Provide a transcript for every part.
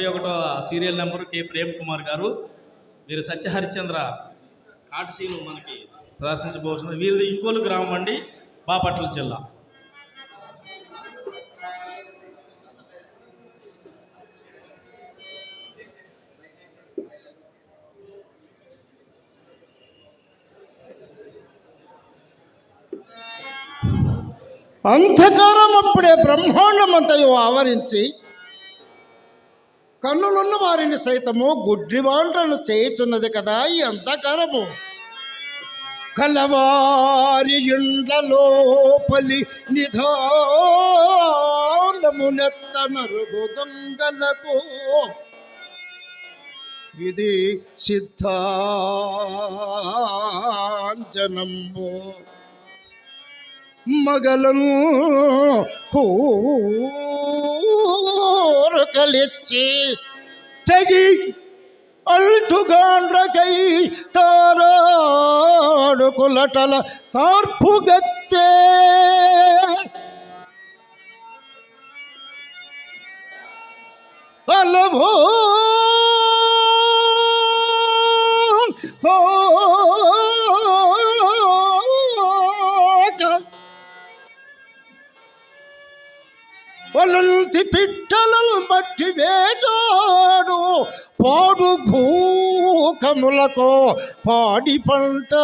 ముప్పై ఒకటో serial number K Prem Kumar garu. వీరు సత్యహరిశ్చంద్ర కాటసీలు మనకి ప్రదర్శించబోతున్నారు. వీరిది ఇంకోలు గ్రామం అండి బాపట్ల జిల్లా. అంధకారం అప్పుడే బ్రహ్మాండమంతయు ఆవరించి కన్నులున్న వారిని సైతము గుడ్డివాంటను చేయుచున్నది కదా ఈ అంధకారము. కలవారి ఇండ్ల లోపలి నిధానమునెత్త నరుగు దొంగలకు. ఇది సిద్ధాంజనంబు మగలను ಕಲಿಚ್ಚಿ ತೆಗಿ ಅಳ್ಟುಗಾಂಡ್ರ ಕೈ ತಾರಾಡು ಕುಲಟಲ ತಾರ್ಪುಗತ್ತೆ ಅಲಭೋ ಹೋ వలంతి పిట్టలను బట్టి వేటాడు. పాడు భూకములకు పాడి పంట.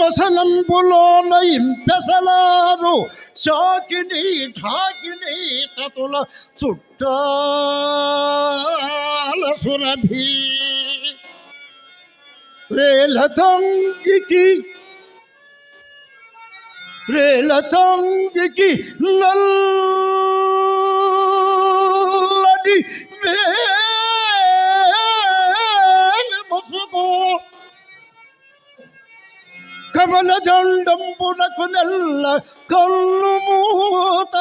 మసనంబులోన ఇంపెసలారు షాకిని ఠాకిని తతుల చుట్టాల సురభి. రేలతంగికి రేలతంగికి నల్లని వేలు ముసుగు కమల జండంబునకు నెల్ల కళ్ళు మూత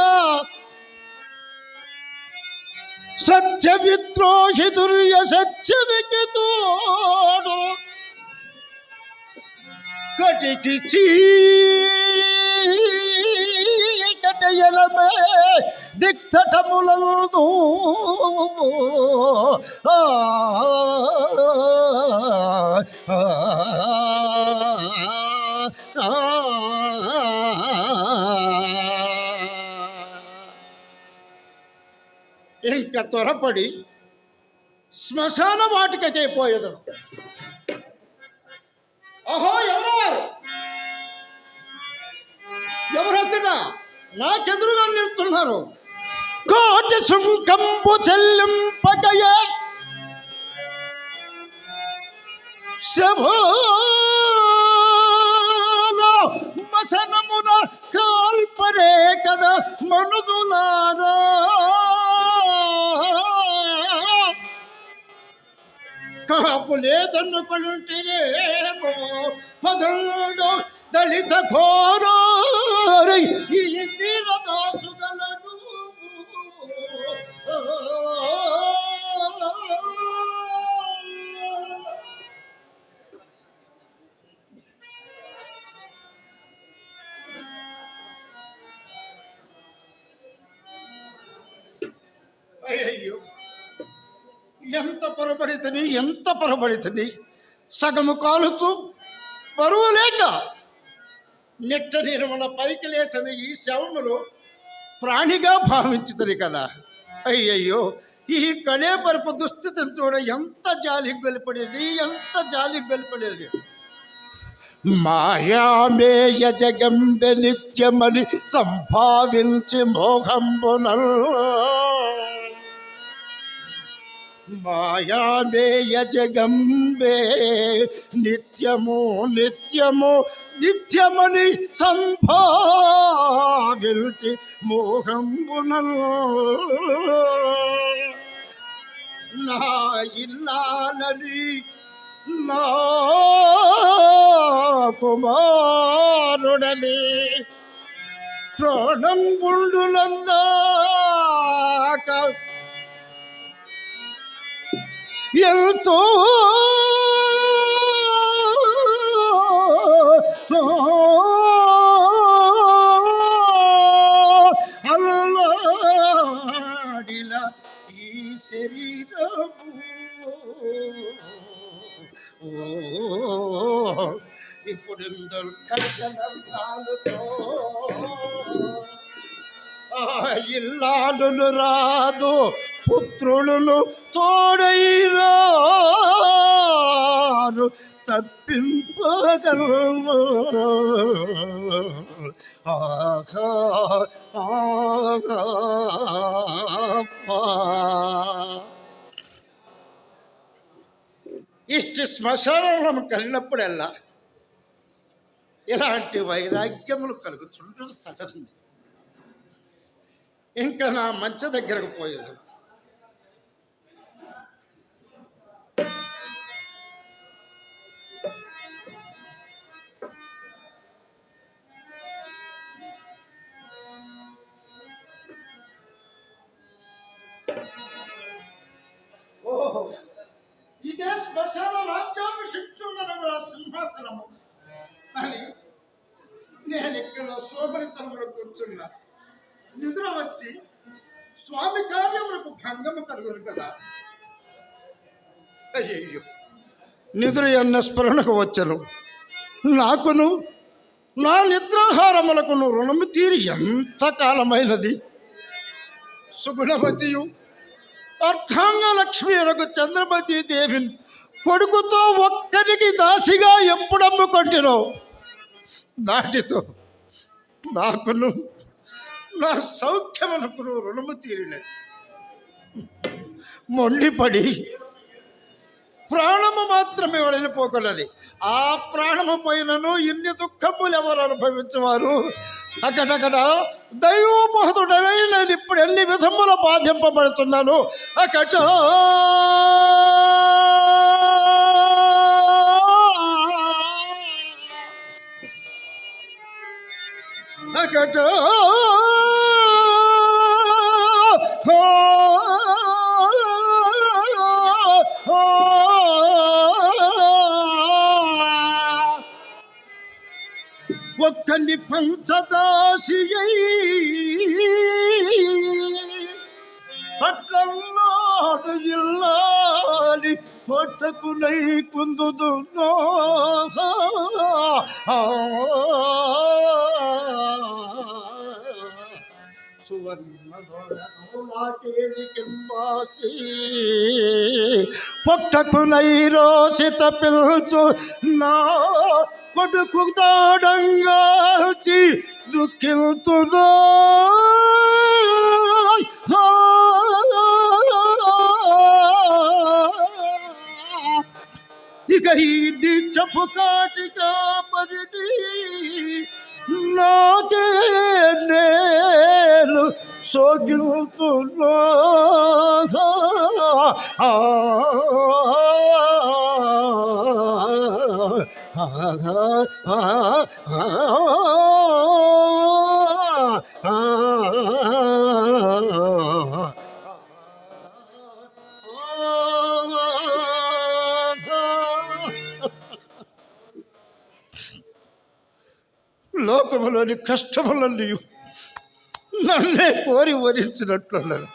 సత్య విద్రోహి దుర్య సత్య వికితోడు కటికి చీకటయలమే దిక్తటములందు ఇంకా త్వరపడి శ్మశాన వాటికకే పోయేదను ఓహో ఎవరు వారు? ఎవరెత్తుడా నాకెదురుగా నిలుతున్నారు కోటి సుంకంపు చెల్లింపగయ శభోలో మసనమున కాల్పరే కదా మనుదులారా. ಕಾಪುಲೆ ತಂದುಕೊಳ್ಳುತ್ತಿರೇಮೋ ಪದಂಡು ದಲಿತ ಘೋರೋರಿ ಈ ವೀರದಾಸುಗಳನ್ನು ಅಯ್ಯೋ ఎంత పొరబడితని ఎంత పొరబడితని సగము కాలుతూ బరువు లేక నెట్ట నేను మన పైకి లేచిన ఈ శవములు ప్రాణిగా భావించుతుంది కదా. అయ్యయ్యో ఈ కళేపరపు దుస్థితిని చూడ ఎంత జాలి గొలిపడేది ఎంత జాలి గొలిపడేది మాయామేయ జగంబె నిత్యమని సంభావించి మోహంబునల్ మాయామేయ జగంబే నిత్యము నిత్యము నిత్యమని సంభావిల్చి మోహంబునల్ నా ఇల్లాలని నా కుమారుడని ప్రాణం గుండులందాక 열도 알라리라 이 ശരീരമോ ഇപ്പോഴെന്തൽ കച്ചലം കാലത്തോ ఇల్లాలును రాదు పుత్రులను తోడైరారు తప్పింపగలము ఆహా ఇష్ట శ్మశానం కలిగినప్పుడల్లా ఇలాంటి వైరాగ్యములు కలుగుతుండడం సహజమే. ఇంకా నా మంచ దగ్గరకు పోయేది. ఓహో ఇదే శ్మశాన రాజ్యాభిషిక్తి ఉన్న సింహాసనము. అని నేను ఇక్కడ సోమరితనములు కూర్చున్నా. నిద్ర వచ్చి స్వామి కార్యములకు భంగము కలుగురు కదా. అయ్యో నిద్ర అన్న స్మరణకు వచ్చను. నాకును నా నిద్రాహారములకును రుణము తీరి ఎంత కాలమైనది? సుగుణవతియు అర్థాంగ లక్ష్మీలకు చంద్రమతి దేవిని కొడుకుతో ఒక్కరికి దాసిగా ఎప్పుడు నాటితో నాకును నా సౌఖ్యమునకును రుణము తీరినది మొండిపడి ప్రాణము మాత్రమే వెళ్ళిపోకున్నది ఆ ప్రాణము పైనను ఇన్ని దుఃఖములు ఎవరు అనుభవించేవారు? అక్కడక్కడ దైవోపహతుడనై నేను ఇప్పుడు ఎన్ని విధముల బాధింపబడుతున్నాను? అక్కడ అక్కడ కని పంచదాసి అట్లన్నాడు ఇల్లాలి పొట్టకునై కుందుదున్నో పొట్టకు నై రోసిత పిలుచు నా కొడుకు తాడంగాచి దుఃఖితున్నా. ఇక ఈ చెప్పు కాటిగా పరిడి నాకే నేను సోగిలుతున్నా లోకములోని కష్టములన్నీ నన్నే కోరి వరించినట్లున్నాను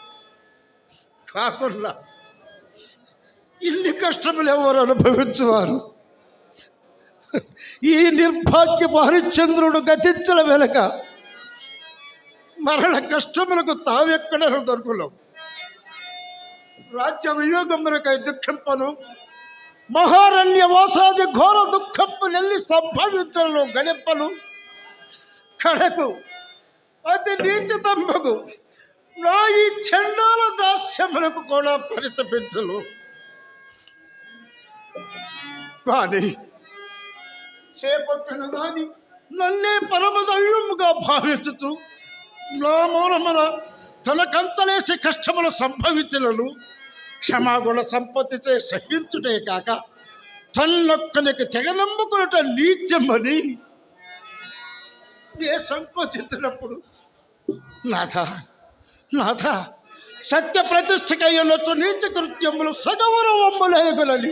కాకుండా ఇన్ని కష్టములు ఎవరు అనుభవించేవారు? ఈ నిర్భాగ్య హరిశ్చంద్రుడు గతించల వెనక మరణ కష్టములకు తావెక్కడ దొరకలేవు రాజ్య వియోగములకై దుఃఖింపను. మహారణ్య వాసాది ఘోర దుఃఖంపు నెల్లి సంభవించడంలో గణింపను. కడకు అతి నీచతంబకు నా ఈ చండాల దాస్యములకు కూడా పరితపించను. కానీ చేపట్టును దాని నన్నే పరమదైవముగా భావించుతూ నా మూలమున తనకంతలేసి కష్టములు సంభవితులను క్షమాగుణ సంపత్తితే సహించుటే కాక తన్నొక్కనికి చెగనమ్ముకున్నట నీచమని ఏ సంకోచించినప్పుడు నాథ నాథ సత్య ప్రతిష్టకయ్యనొచ్చు నీచ కృత్యములు సగౌరవమ్ములేయగలని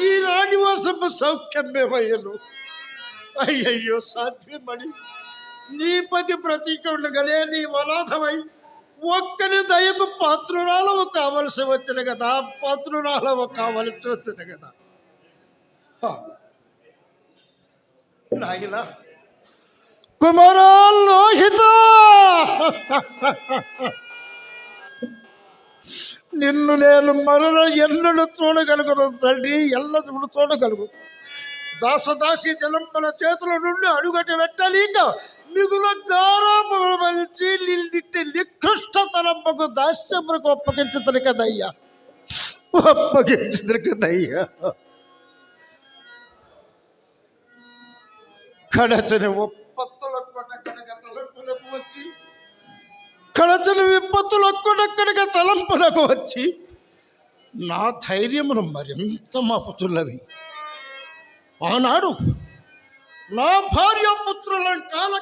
ఈ రాణివాసపు సౌఖ్యమేమయ్యను? అయ్యయ్యో సాధ్యమణి నీ పతి ప్రతీకుండగానే నీ వనాథమై ఒక్కని దయకు పాత్రురాలవు కావలసి వచ్చిన కదా పాత్రురాలవు కావలసి వచ్చిన కదా. నాయన కుమారాల్లోహిత నిన్ను నేను మరల ఎన్నడు చూడగలుగును తండ్రి ఎల్లప్పుడు చూడగలుగు. దాసదాసి జలంపల చేతుల నుండి అడుగట పెట్టలేక మిగుల గారాపలిచి నిన్నిట్టి నికృష్టతరంపకు దాస్యములకు ఒప్పగించుతారు కదయ్యా. ఒప్పగించుతారు కదయ్యా. కడచని ఒప్ప కడచని విపత్తులు ఒక్కడొక్కడిగా తలంపులకు వచ్చి నా ధైర్యమును మరింత మపుతున్నవి. ఆనాడు నా భార్య పుత్రులను కాల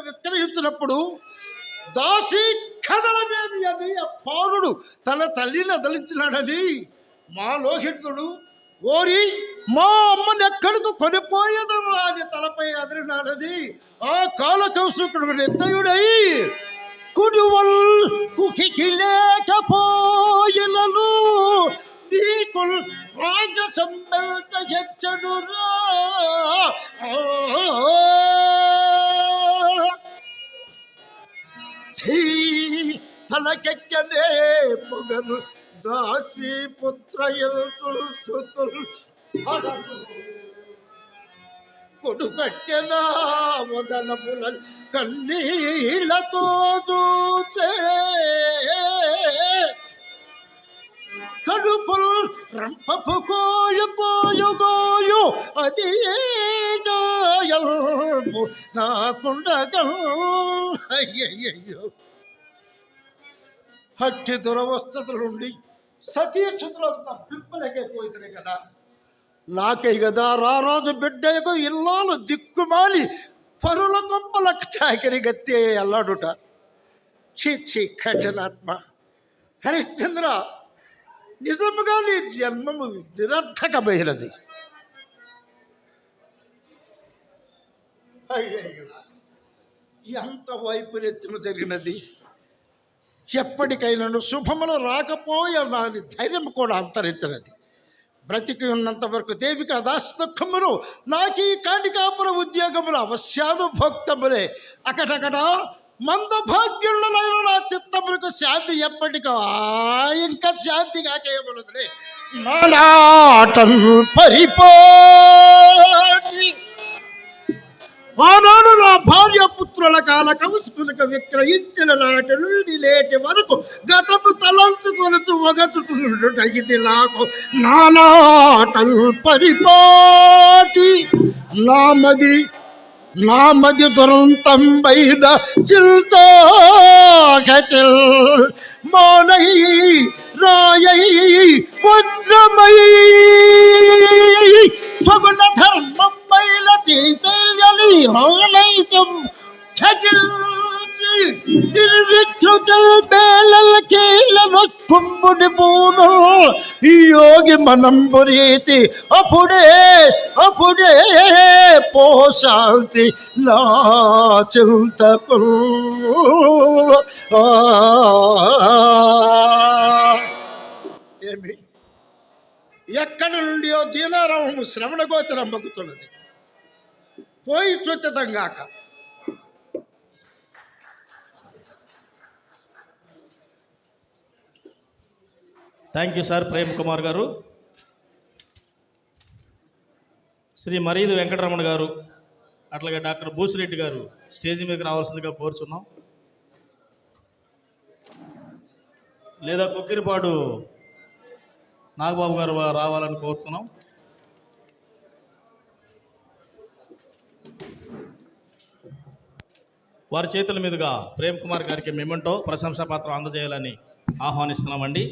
విక్రయించినప్పుడు దాసి కథలమేమి అని ఆ తన తల్లిని అదలించినాడని మా లోహితుడు ఓరి మా అమ్మని ఎక్కడికి కొనిపోయేదరు అని తలపై అదిరినాడని ఆ కాలకౌశకుడు నిర్దయుడై ಕುಡಿವಲ್ ಕುಕಿಕಿಲೇಕ ಪೋಯಲನು ನೀಕುಲ್ ರಾಜ ಸಂಬಲ್ತ ಹೆಚ್ಚನು ಛೀ ತಲಕೆಕ್ಕನೆ ಮಗನು ದಾಸಿ ಪುತ್ರ ಎಲ್ಸುಲ್ ಸುತುಲ್ కొడుకట్టెనా మొదలముల కన్నీళ్ళతో చూచే. కడుపుల్ రంపపు కోయు కోయు కోయు అది గాయల్పు? నాకుండగల్ అయ్యయ్యో హట్టి దురవస్థల నుండి సతీక్షతులంతా పిప్పలకైపోతుంది కదా. నాకై కదా రారాజు బిడ్డకు ఇల్లాలు దిక్కుమాలి. పరుల కొంపలకు చాకరి గత్తే అల్లాడుట. ఛీ ఛీ కఠినాత్మ. హరిశ్చంద్ర నిజముగా నీ జన్మము నిరర్థకమైనది. అయ్యయ్యో ఎంత వైపరీత్యము జరిగినది. ఎప్పటికైనాను శుభములు రాకపోయే నాని ధైర్యం కూడా అంతరించినది. బ్రతికి ఉన్నంత వరకు దేవిక దాస్ నాకు ఈ కాటికాపుర ఉద్యోగములు అవశ్యానుభోక్తములే. అకటకట మంద భాగ్యులైన నా చిత్తములకు శాంతి ఎప్పటికో ఆ, ఇంకా శాంతి కాకేయబడుతుంది నాటం పరిపో కాల కౌసుకులకు విక్రయించిన నాటి నుండి నేటి వరకు గతము తలంచుకొనుచు ఒగచుటుండుట ఇది నాకు నానాటం పరిపాటి. నామది నామది దురంతం బైన చిల్తాగతిల్ మౌనై రాయై వజ్రమై. కుంబుడి పూను. ఈ యోగి మనం బురీతి అప్పుడే అప్పుడే పో శాంతి నా చింతకు. ఆ. ఏమి? ఎక్కడ నుండియో దీనారామము శ్రవణ గోచరం బగ్గుతున్నది పోయి చూచదంగాక thank you sir Prem Kumar garu. Shri Maridu Venkataramana గారు అట్లాగే డాక్టర్ భూసిరెడ్డి గారు స్టేజ్ మీదకి రావాల్సిందిగా కోరుచున్నాం. లేదా కొక్కిరిపాడు నాగబాబు గారు రావాలని కోరుతున్నాం. వారి చేతుల మీదుగా ప్రేమ్ కుమార్ గారికి మెమెంటో ప్రశంసాపత్రం అందజేయాలని ఆహ్వానిస్తున్నామండి.